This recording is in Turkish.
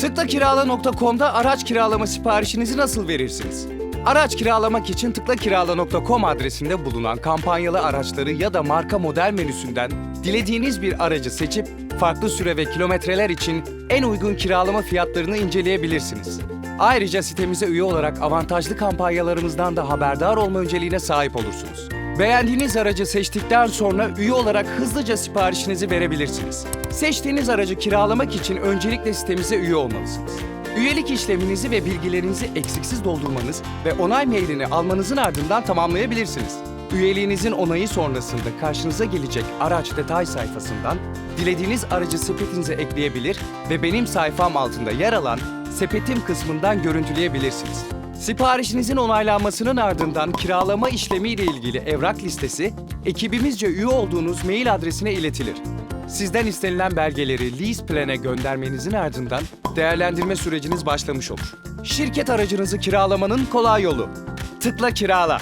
Tıklakirala.com'da araç kiralama siparişinizi nasıl verirsiniz? Araç kiralamak için tıklakirala.com adresinde bulunan kampanyalı araçları ya da marka model menüsünden dilediğiniz bir aracı seçip farklı süre ve kilometreler için en uygun kiralama fiyatlarını inceleyebilirsiniz. Ayrıca sitemize üye olarak avantajlı kampanyalarımızdan da haberdar olma önceliğine sahip olursunuz. Beğendiğiniz aracı seçtikten sonra üye olarak hızlıca siparişinizi verebilirsiniz. Seçtiğiniz aracı kiralamak için öncelikle sitemize üye olmalısınız. Üyelik işleminizi ve bilgilerinizi eksiksiz doldurmanız ve onay mailini almanızın ardından tamamlayabilirsiniz. Üyeliğinizin onayı sonrasında karşınıza gelecek araç detay sayfasından dilediğiniz aracı sepetinize ekleyebilir ve benim sayfam altında yer alan sepetim kısmından görüntüleyebilirsiniz. Siparişinizin onaylanmasının ardından kiralama işlemi ile ilgili evrak listesi ekibimizce üye olduğunuz mail adresine iletilir. Sizden istenilen belgeleri lease plan'e göndermenizin ardından değerlendirme süreciniz başlamış olur. Şirket aracınızı kiralamanın kolay yolu. Tıkla kirala.